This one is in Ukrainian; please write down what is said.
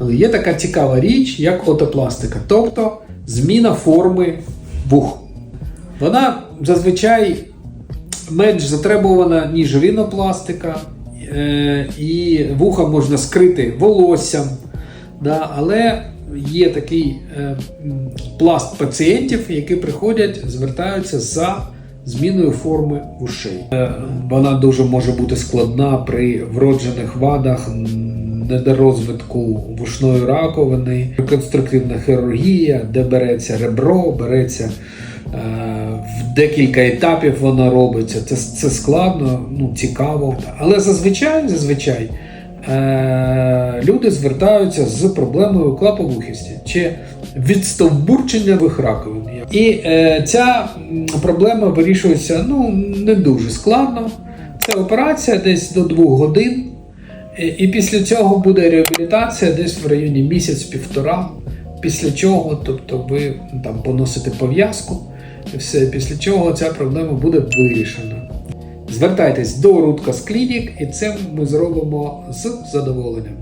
Але є така цікава річ, як отопластика, тобто зміна форми вух. Вона зазвичай менш затребувана, ніж рінопластика, е, і вуха можна скрити волоссям. Да, але є такий е, пласт пацієнтів, які приходять, звертаються за зміною форми ушей. Е, Вона дуже може бути складна при вроджених вадах, недорозвитку вушної раковини, реконструктивна хірургія, де береться ребро, береться е, в декілька етапів вона робиться. Це, це складно, ну, цікаво. Але зазвичай, зазвичай е, люди звертаються з проблемою клаповухості чи відстовбурчення вих раковин. І е, ця проблема вирішується ну, не дуже складно. Це операція десь до двох годин. І, і після цього буде реабілітація десь в районі місяць-півтора. Після чого, тобто ви там поносите пов'язку, і все, після чого ця проблема буде вирішена. Звертайтесь до Рудкас Клінік, і це ми зробимо з задоволенням.